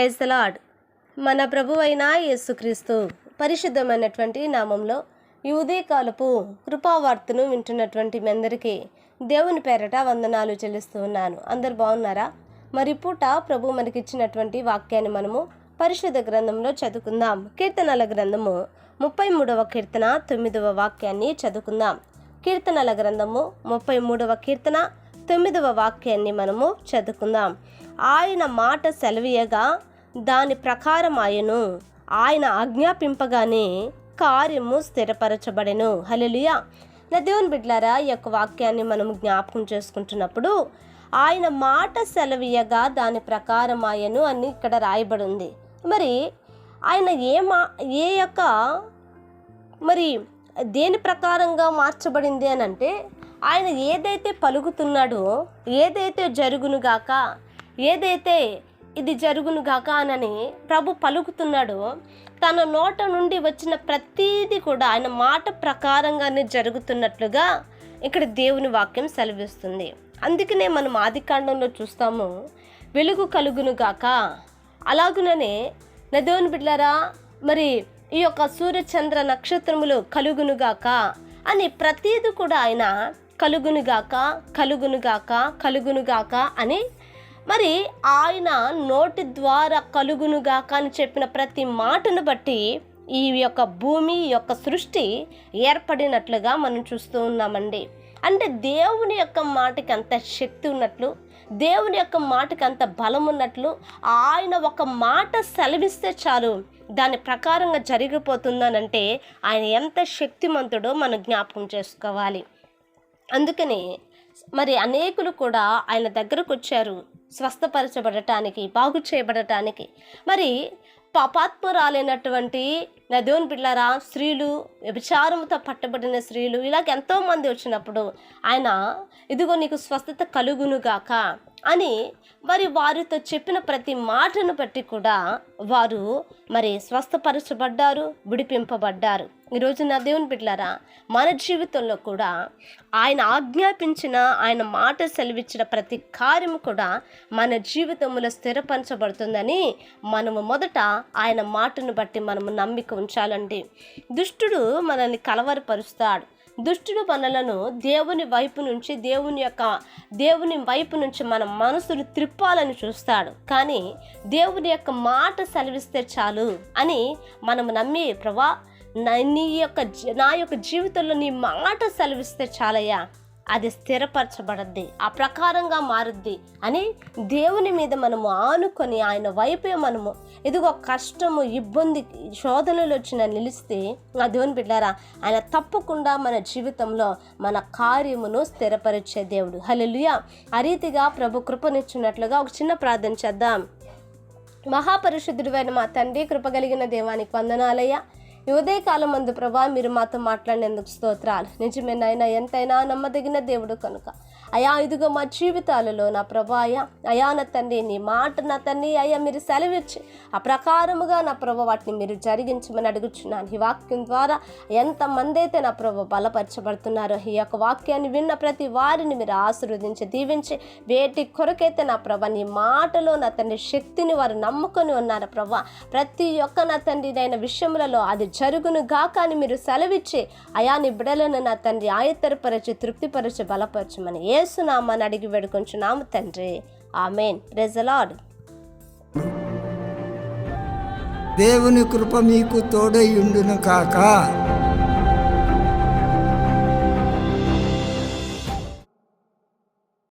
Praise lord మన ప్రభు అయిన యేసుక్రీస్తు పరిశుద్ధమైనటువంటి నామంలో ఈ ఉదయకాలపు కృపావార్తను వింటున్నటువంటి మీ అందరికీ దేవుని పేరట వందనాలు చెల్లిస్తూ ఉన్నాను. అందరు బాగున్నారా? మరి పూట ప్రభు మనకిచ్చినటువంటి వాక్యాన్ని మనము పరిశుద్ధ గ్రంథంలో చదువుకుందాం. కీర్తనల గ్రంథము ముప్పై మూడవ కీర్తన తొమ్మిదవ వాక్యాన్ని చదువుకుందాం. కీర్తనల గ్రంథము ముప్పై మూడవ కీర్తన తొమ్మిదవ వాక్యాన్ని మనము చదువుకుందాం. ఆయన మాట సెలవీయగా దాని ప్రకారం ఆయను ఆయన ఆజ్ఞాపింపగానే కార్యము స్థిరపరచబడెను. హల్లెలూయా. నా దేవుని బిడ్లారా ఈ యొక్క వాక్యాన్ని మనం జ్ఞాపకం చేసుకుంటున్నప్పుడు ఆయన మాట సెలవీయగా దాని ప్రకారం ఆయను అని ఇక్కడ రాయబడి ఉంది మరి ఆయన ఏ మా ఏ యొక్క మరి దేని ప్రకారంగా మార్చబడింది అని అంటే ఆయన ఏదైతే పలుకుతున్నాడో ఏదైతే జరుగునుగాక ఏదైతే ఇది జరుగునుగాక అనని ప్రభు పలుకుతున్నాడు. తన నోట నుండి వచ్చిన ప్రతీది కూడా ఆయన మాట ప్రకారంగానే జరుగుతున్నట్లుగా ఇక్కడ దేవుని వాక్యం సెలవిస్తుంది. అందుకనే మనం ఆదికాండంలో చూస్తాము వెలుగు కలుగునుగాక అలాగుననే నా దేవుని మరి ఈ యొక్క సూర్యచంద్ర నక్షత్రములు కలుగునుగాక అని ప్రతీది కూడా ఆయన కలుగునుగాక కలుగునుగాక కలుగునుగాక అని మరి ఆయన నోటి ద్వారా కలుగునుగాక అని చెప్పిన ప్రతి మాటను బట్టి ఈ యొక్క భూమి యొక్క సృష్టి ఏర్పడినట్లుగా మనం చూస్తూ ఉన్నామండి. అంటే దేవుని యొక్క మాటకి అంత శక్తి ఉన్నట్లు దేవుని యొక్క మాటకి అంత బలం ఉన్నట్లు ఆయన ఒక మాట సెలవిస్తే చాలు దాని ప్రకారంగా జరిగిపోతుందనంటే ఆయన ఎంత శక్తిమంతుడో మనం జ్ఞాపకం చేసుకోవాలి. అందుకని మరి అనేకులు కూడా ఆయన దగ్గరకు వచ్చారు స్వస్థపరచబడటానికి బాగు చేయబడటానికి. మరి పాపాత్మురాలైనటువంటి నదోన్ పిల్లరా స్త్రీలు వ్యభిచారంతో పట్టబడిన స్త్రీలు ఇలాగ ఎంతోమంది వచ్చినప్పుడు ఆయన ఇదిగో నీకు స్వస్థత కలుగునుగాక. అని మరి వారితో చెప్పిన ప్రతి మాటను బట్టి కూడా వారు మరి స్వస్థపరచబడ్డారు విడిపింపబడ్డారు. ఈరోజు నా దేవుని బిడ్డారా మన జీవితంలో కూడా ఆయన ఆజ్ఞాపించిన ఆయన మాట సెలవిచ్చిన ప్రతి కార్యము కూడా మన జీవితంలో స్థిరపరచబడుతుందని మనము మొదట ఆయన మాటను బట్టి మనము నమ్మిక ఉంచాలండి. దుష్టుడు మనల్ని కలవరపరుస్తాడు. దుష్టుడు మనలను దేవుని వైపు నుంచి దేవుని యొక్క దేవుని వైపు నుంచి మన మనసును త్రిప్పాలని చూస్తాడు. కానీ దేవుని యొక్క మాట సెలవిస్తే చాలు అని మనం నమ్మి ప్రభా నీ యొక్క నా యొక్క జీవితంలో నీ మాట సెలవిస్తే చాలయ్యా. అది స్థిరపరచబడద్ది ఆ ప్రకారంగా మారుద్ది అని దేవుని మీద మనము ఆనుకొని ఆయన వైపే మనము ఇదిగో కష్టము ఇబ్బంది శోధనలు వచ్చిన నిలిస్తే ఆ దేవుని బిడ్డారా ఆయన తప్పకుండా మన జీవితంలో మన కార్యమును స్థిరపరిచే దేవుడు. హల్లెలూయా. ఆ రీతిగా ప్రభు కృపనిచ్చినట్లుగా ఒక చిన్న ప్రార్థన చేద్దాం. మహాపరిశుద్ధుడైన మా తండ్రి కృపగలిగిన దేవానికి వందనాలయ్యా. ఉదయకాలం మందు ప్రభా మీరు మాతో మాట్లాడినందుకు స్తోత్రాలు. నిజమే నాయన ఎంతైనా నమ్మదగిన దేవుడు కనుక. అయా ఇదిగో మా జీవితాలలో నా ప్రభా అయా అయా నా తండ్రి నీ మాట నా తండ్రి అయ్యా మీరు సెలవిచ్చి ఆ ప్రకారముగా నా ప్రభ వాటిని మీరు జరిగించమని అడుగుచున్నాను. ఈ వాక్యం ద్వారా ఎంతమంది అయితే నా ప్రభ బలపరచబడుతున్నారో ఈ యొక్క వాక్యాన్ని విన్న ప్రతి వారిని మీరు ఆశీర్వదించి దీవించి వేటి కొరకైతే నా ప్రభ నీ మాటలో నా తండ్రి శక్తిని వారు నమ్ముకొని ఉన్నారు ప్రభ. ప్రతి ఒక్క నా తండ్రి విషయములలో అది జరుగును గాక అని మీరు సెలవిచ్చి అయా నీ బిడలను నా తండ్రి ఆయత్తరపరచి తృప్తిపరచి బలపరచమని ఏసునామాని అడిగి వేడుకొంచున్నాము తండ్రి. ఆమెన్. రెజలాడ్ దేవుని కృప మీకు తోడై ఉండును కాక